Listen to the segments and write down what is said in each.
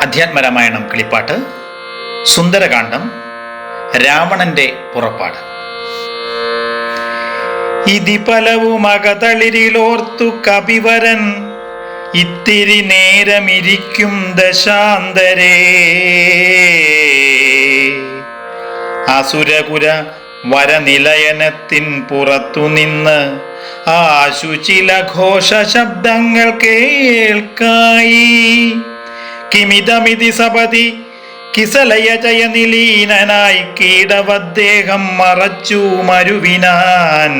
അധ്യാത്മരാമായണം കിളിപ്പാട്ട് സുന്ദരകാന്ഡം രാവണന്റെ പുറപ്പാട്. ഇതി പലവും അകതളിരിലോർത്തു കപിവരൻ ഇത്തിരി നേരമിരിക്കും ദശാന്തരേ. അസുരകുര വരനിലയനത്തിൻ പുറത്തുനിന്ന് ആ ചില ഘോഷ ശബ്ദങ്ങൾ കേൾക്കായി. കിമിതമിതി സപതി. കിസലയ ജയനിലീനനായി കീടവദ്ദേഹം മറച്ചു മരുവിനാൻ.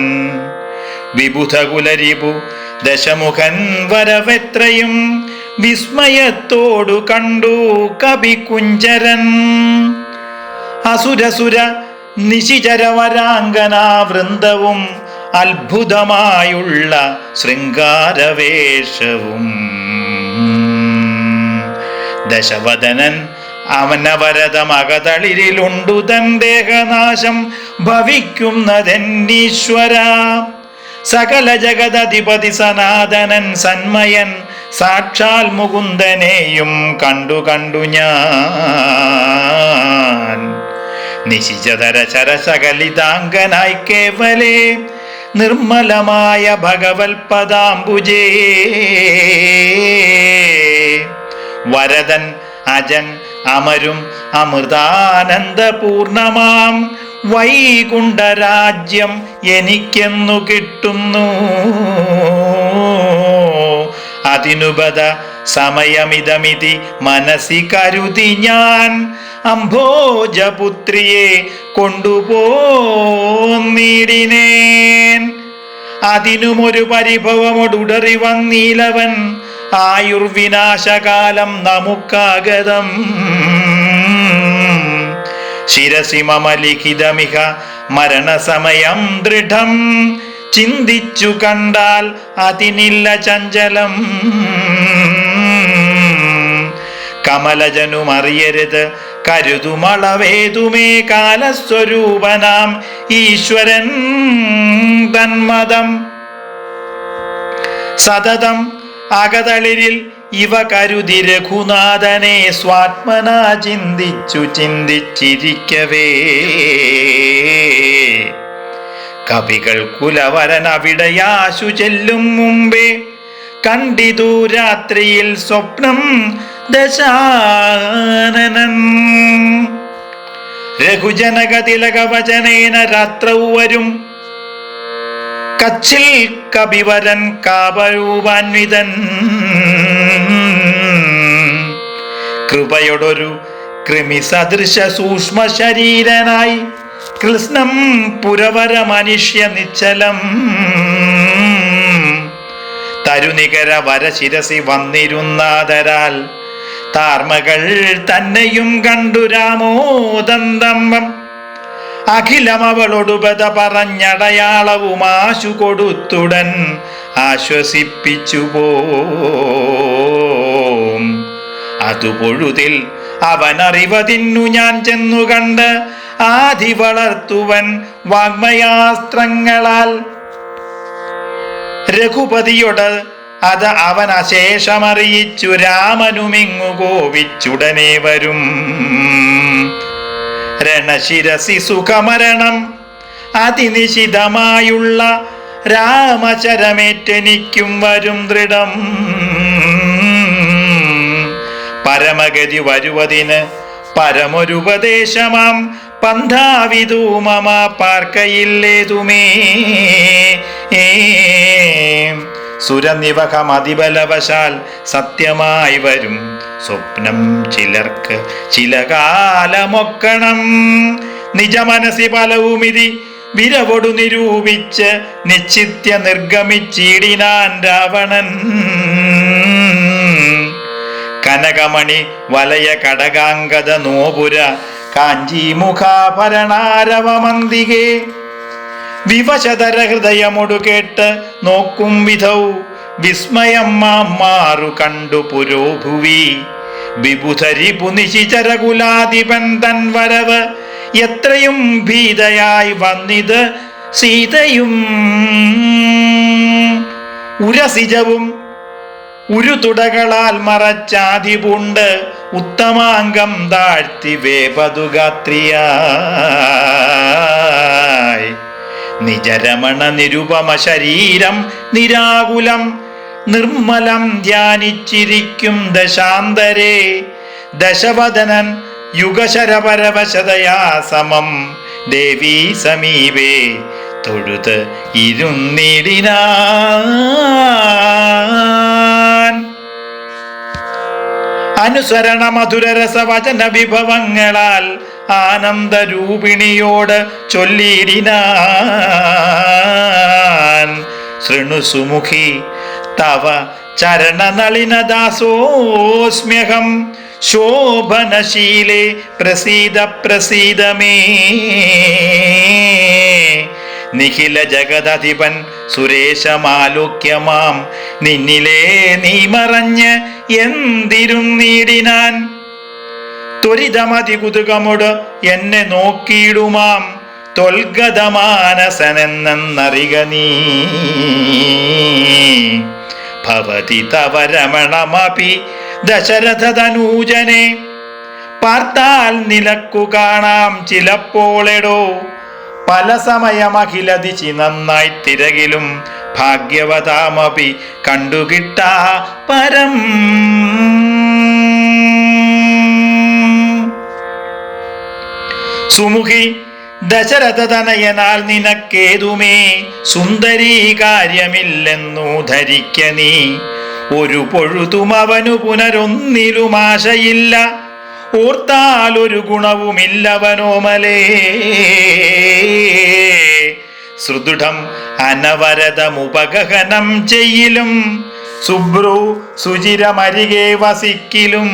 വിബുധകുലരിപു ദശമുഖൻ വരവെത്രയും വിസ്മയത്തോടു കണ്ടു കവി കുഞ്ചരൻ അസുരസുര നിശിചരവരാങ്കനാ വൃന്ദവും അത്ഭുതമായുള്ള ശൃംഗാരവേഷവും. ദശവദനൻ അവനവരതമകതളിരിലുണ്ടു തൻ ദേഹനാശം ഭവിക്കുന്നതെന്നീശ്വര. സകല ജഗതധിപതി സനാതനൻ സന്മയൻ സാക്ഷാൽ മുകുന്ദനെയും കണ്ടു കണ്ടു ഞാൻ. നിശിചതര ചരശകലിതാംഗനായി കേവലേ നിർമ്മലമായ ഭഗവൽ പദാംബുജേ വരദൻ അജൻ അമരും അമൃതാനന്ദപൂർണമാം. വൈകുണ്ഠരാജ്യം എനിക്കെന്നു കിട്ടുന്നു. അതിനുപത സമയമിതമിതി മനസ്സി കരുതി ഞാൻ. അംഭോജപുത്രിയെ കൊണ്ടുപോന്നിടിനേൻ അതിനുമൊരു പരിഭവമൊടുടറി വന്നീലവൻ. ആയുർവിനാശകാലം നമുക്കാഗതം. ശിരസി മമലിഖിതമിഹ മരണസമയം ദൃഢം. ചിന്തിച്ചു കണ്ടാൽ അതിനില്ല ചഞ്ചലം. കമലജനുമറിയരുത് കരുതുമളവേതുമേ കാലസ്വരൂപനാം ഈശ്വരൻ തന്മതം. സതതം അകതളിരിൽ ഇവ കരുതി രഘുനാഥനെ സ്വാത്മനാ ചിന്തിച്ചു ചിന്തിച്ചിരിക്കവേ. കവികൾ കുലവരൻ അവിടെയാശു ചെല്ലും മുമ്പേ കണ്ടിതു രാത്രിയിൽ സ്വപ്നം ദശാനനൻ രഘുജനകതിലകവചനേന രാത്രവും വരും കച്ചിൽ കവിവരൻ കാപരൂപാൻവിതൻ കൃപയോടൊരു കൃമി സദൃശ സൂക്ഷ്മ ശരീരനായി കൃഷ്ണം പുരവര മനുഷ്യ നിശ്ചലം. തരുനികര വരശിരസി വന്നിരുന്നാതരാൽ താർമകൾ തന്നെയും കണ്ടു രാമോദന്തമ്പം അഖിലം അവളൊടുപത പറഞ്ഞടയാളവും ആശു കൊടുത്തുടൻ ആശ്വസിപ്പിച്ചു പോം അതു പൊഴുതിൽ ഞാൻ ചെന്നു കണ്ട് ആധി വളർത്തുവൻ വാഗ്മയാസ്ത്രങ്ങളാൽ രഘുപതിയോട് അത് അവൻ അശേഷമറിയിച്ചു രാമനുമിങ്ങു കോപിച്ചുടനെ വരും. രണശിരസി സുഖമരണം. അതിനിശിതമായുള്ള രാമചരമേറ്റെനിക്കും വരും ദൃഢം. പരമഗതി വരുവതിന് പരമൊരുപദേശമാം. പന്ഥാവിധു മമ പാർക്കയില്ലേതുമേ സുരനിവഹമതിബലവശാൽ സത്യമായി വരും. സ്വപ്നം ചിലർക്ക് ചില കാലമൊക്കണം നിജമനസി പലവുമിതി വിരവൊടു നിരൂപിച്ച് നിശ്ചിത്യ നിർഗമിച്ചിടിനാൻ രാവണൻ. കനകമണി വലയ കടകാംഗത നോപുര കാഞ്ചീമുഖാഭരണാരവമന്തികേ. വിവശതര ഹൃദയമൊടു കേട്ട് നോക്കും വിധൗ വിസ്മയം കണ്ടു പുരോഭുവി. വിബുധരി പുനിശിചരകുലാധിപൻ വരവ്. എത്രയും ഭീതയായി വന്നിത് സീതയും. ഉരസിജവും ഉരുതുടകളാൽ മറച്ചാതിപുണ്ട് ഉത്തമാംഗം താഴ്ത്തി വേപതുഗാത്രിയായി നിജരമണ നിരുപമ ശരീരം നിരാകുലം നിർമ്മലം ധ്യാനിച്ചിരിക്കും ദശാന്തരേ. ദശവദനൻ യുഗശരപരവശതയാ സമം. ദേവീ സമീപേ തൊഴുത് ഇരുന്നിടിനാൻ. അനുസരണ മധുരരസ വചന വിഭവങ്ങളാൽ ആനന്ദരൂപിണിയോട് ചൊല്ലിയിടിനാൻ. ശൃണുസുമുഖി തവ ചരണനളിനദാസോസ്മ്യഹം ശോഭനശീലേ പ്രസീദ പ്രസീദമേ നിഖില ജഗദധിപൻ സുരേശമാലോക്യമാം നിന്നിലേ നീ മറഞ്ഞ് എന്തിരും നീടിനാൻ. ത്വരിതമതി കുതുകമൊട് എന്നെ നോക്കിയിടുമാം തൊൽഗതമാനസനെന്നറിക നീ. ഭവതി തവ രമണമപി ദശരഥതനൂജനെ പാർത്താൽ നിലക്കു കാണാം ചിലപ്പോളെടോ. പല സമയമഖിലതിച്ചി നന്നായി തിരകിലും ഭാഗ്യവതാമപി കണ്ടുകിട്ടാ പരം. സുമുഖി ദശരഥതനയനാൽ നിനക്കേതുമേ സുന്ദരീ കാര്യമില്ലെന്നു ധരിക്ക നീ. ഒരു പൊഴുതും അവനു പുനരൊന്നിലും ആശയില്ല ഓർത്താൽ ഒരു ഗുണവുമില്ലവനോമലേ. സുദൃഢം അനവരതമുപഗഹനം ചെയ്യിലും. സുബ്രു സുചിരമരികെ വസിക്കിലും.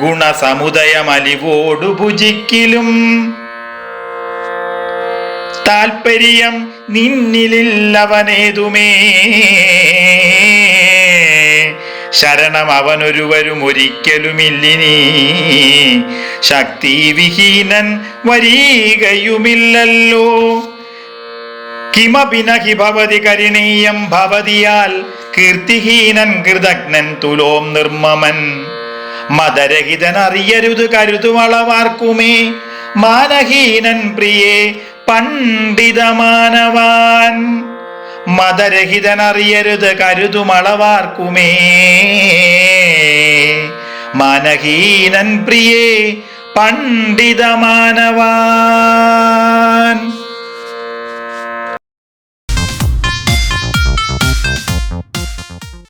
ഗുണസമുദയമലിവോടു ഭുജിക്കിലും. താൽപര്യം നിന്നിലില്ലവനേതുമേ. ശരണം അവനൊരുവരും ഒരിക്കലുമില്ലിനി ശക്തിവിഹീനൻ വരീകയുമില്ലല്ലോ. കിമപിനഹി ഭവതി കരുണീയം ഭവതിയാൽ കീർത്തിഹീനൻ കൃതജ്ഞൻ തുലോം നിർമ്മമൻ. മതരഹിതൻ അറിയരുത് കരുതുവളവാർക്കുമേ. മാനഹീനൻ പ്രിയേ പണ്ഡിതമാനവാൻ. മതരഹിതൻ അറിയരുത് കരുതുമളവാർക്കുമേ. മാനഹീനൻ പ്രിയേ പണ്ഡിതമാനവാൻ.